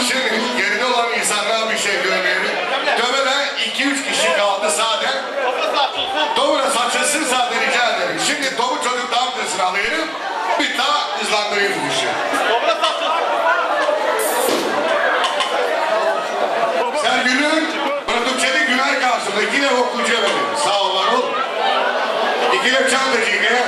Şimdi yerine olan insanlar bir şey görmeyelim. Dövene iki üç kişi kaldı sade. Doğru saçılsın sade rica ederim. Şimdi doğru çocuk damgasını alayım. Bir daha hızlandırayım bu işi. Sen gülün. Bırakıkçede güler karşımda. Yine okuyucuya verin. Sağ ol var ol. İkile çantacı ikile.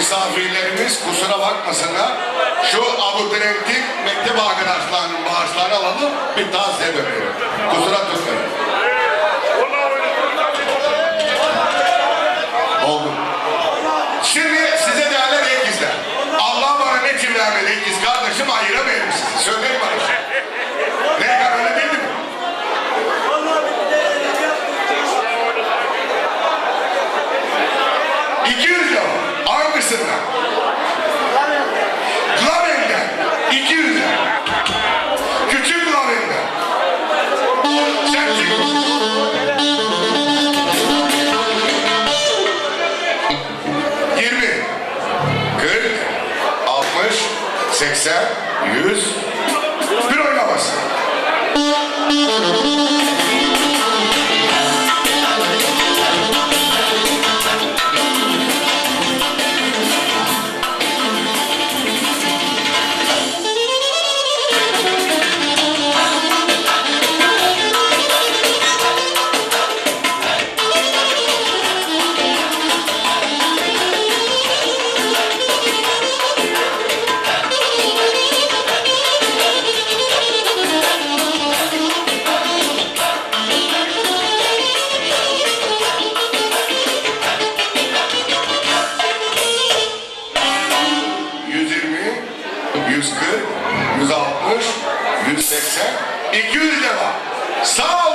Misafirlerimiz kusura bakmasınlar. Şu abituryentik mektep arkadaşlarının bağışlarını alalım bir size dönelim. Kusura tutmayın. 80, 100, bir oynaması.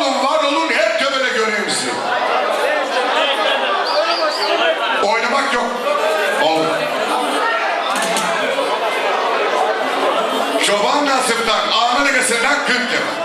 Olun, var olun, hep tövbe göreyim sizi. Oynamak yok. Oldu. Çoban Nasıp'tan, Ahmet Akası'ndan 40 lira.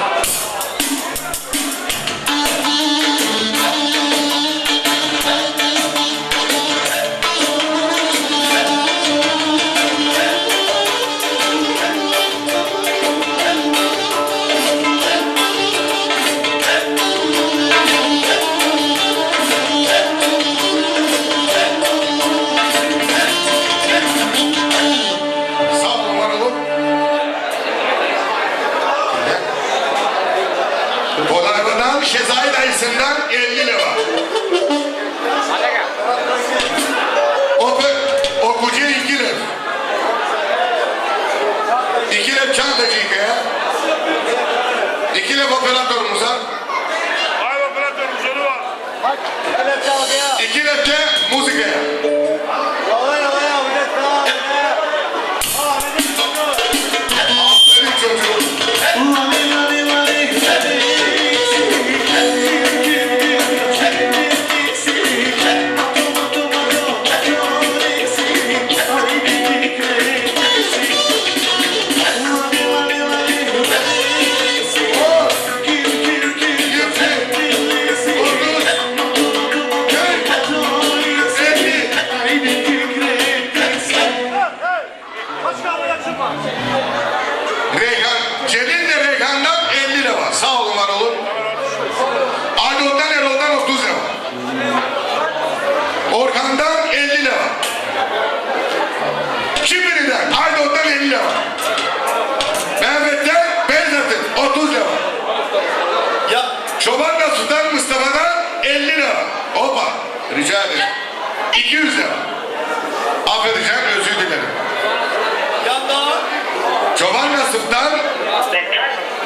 Alman Sezai dayısından 50 lira. Ope, okucu 2 lira. 2 lira çantacı ya. 2 lira operatörümüze. Hayır operatörümüz onu var. 2 lira müzikaya. Sağlıktan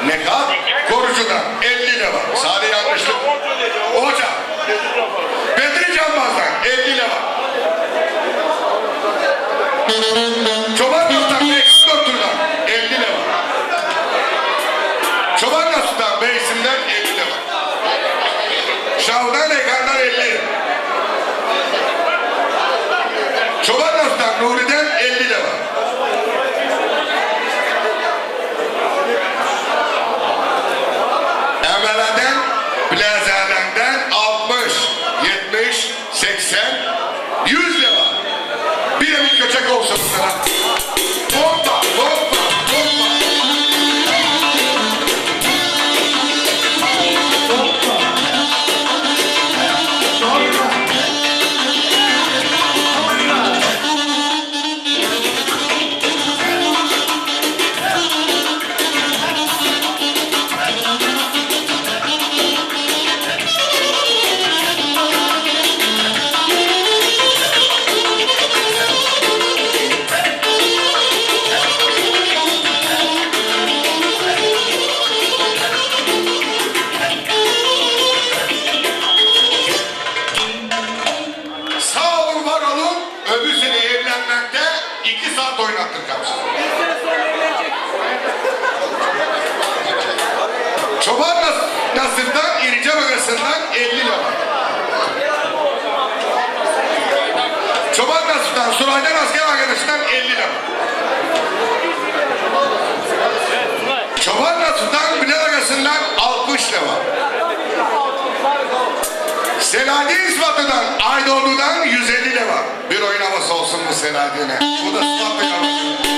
nekat korucudan 50 lira. Sadece öbürsünü evlenmekte iki saat oynattık kapsın. Bir sene sonra evlenecek. Çoban Nasır'dan İrice Bölgesi'nden 50 lira. Çoban Nasır'dan Suray'dan asker arkadaşından 50 lira. Çoban Nasır'dan Bilal Agası'ndan 60 lira. Selahattin Isvatlı'dan, Aydoğdu'dan 150 lira. Bir oynaması olsun bu Selahattin'e. Bu da Isvatlı yavrusu.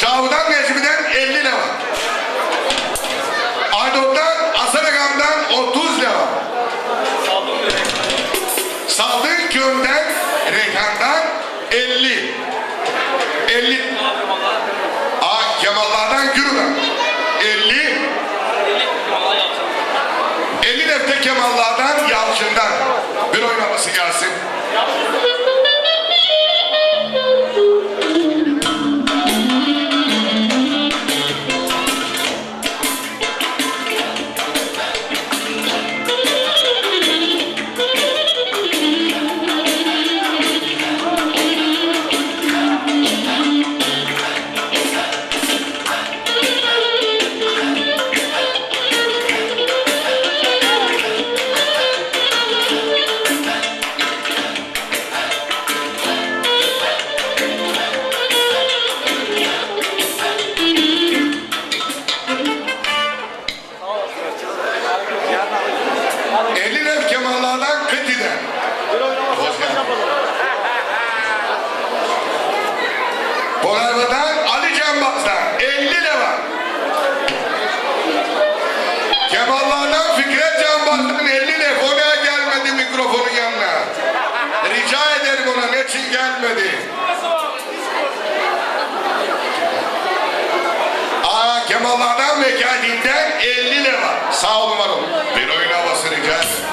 Şahu'dan Necmi'den 50 leva. Aydot'tan Asanagam'dan 30 leva. Saldık Köy'den Reyhan'dan 50. 50. Aa, Kemallardan Gürü'den 50. 50 defte Kemallardan Yalçın'dan. Bir oynaması gelsin. İçin gelmedi. Aa Kemallardan ve geldiğinden 50 de var. Sağ olun var olun. Bir oyun havası rica.